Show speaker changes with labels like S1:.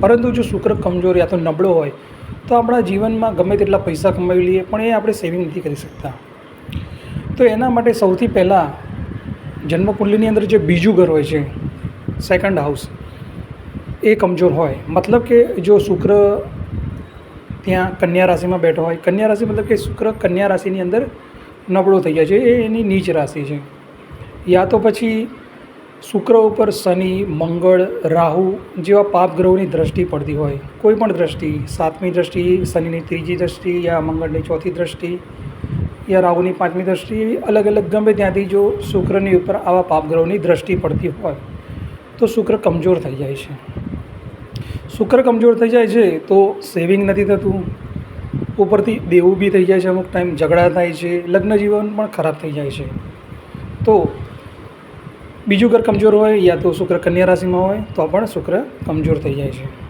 S1: પરંતુ જો શુક્ર કમજોર યા તો નબળો હોય, તો આપણા જીવનમાં ગમે તેટલા પૈસા કમાવી લઈએ, પણ એ આપણે સેવિંગ નથી કરી શકતા. તો એના માટે સૌથી પહેલાં જન્મકુંડલીની અંદર જે બીજું ઘર હોય છે સેકન્ડ હાઉસ એ કમજોર હોય. મતલબ કે જો શુક્ર ત્યાં કન્યા રાશિમાં બેઠો હોય, કન્યા રાશિ મતલબ કે શુક્ર કન્યા રાશિની અંદર નબળો થઈ જાય છે, એ એની નીચ રાશિ છે. યા તો પછી શુક્ર ઉપર શનિ, મંગળ, રાહુ જેવા પાપ ગ્રહોની દ્રષ્ટિ પડતી હોય. કોઈ પણ દ્રષ્ટિ, સાતમી દ્રષ્ટિ, શનિની ત્રીજી દ્રષ્ટિ યા મંગળની ચોથી દ્રષ્ટિ યા રાહુની પાંચમી દ્રષ્ટિ અલગ અલગ ગમે ત્યાંથી જો શુક્રની ઉપર આવા પાપ ગ્રહોની દ્રષ્ટિ પડતી હોય, તો શુક્ર કમજોર થઈ જાય છે. શુક્ર કમજોર થઈ જાય છે તો સેવિંગ નથી થતું. ઉપરથી દેવું બી થઈ જાય છે અમુક ટાઈમ, ઝઘડા થાય છે લગ્ન જીવન પણ ખરાબ થઈ જાય છે. તો બીજું ઘર કમજોર હોય યા તો શુક્ર કન્યા રાશિમાં હોય, તો પણ શુક્ર કમજોર થઈ જાય છે.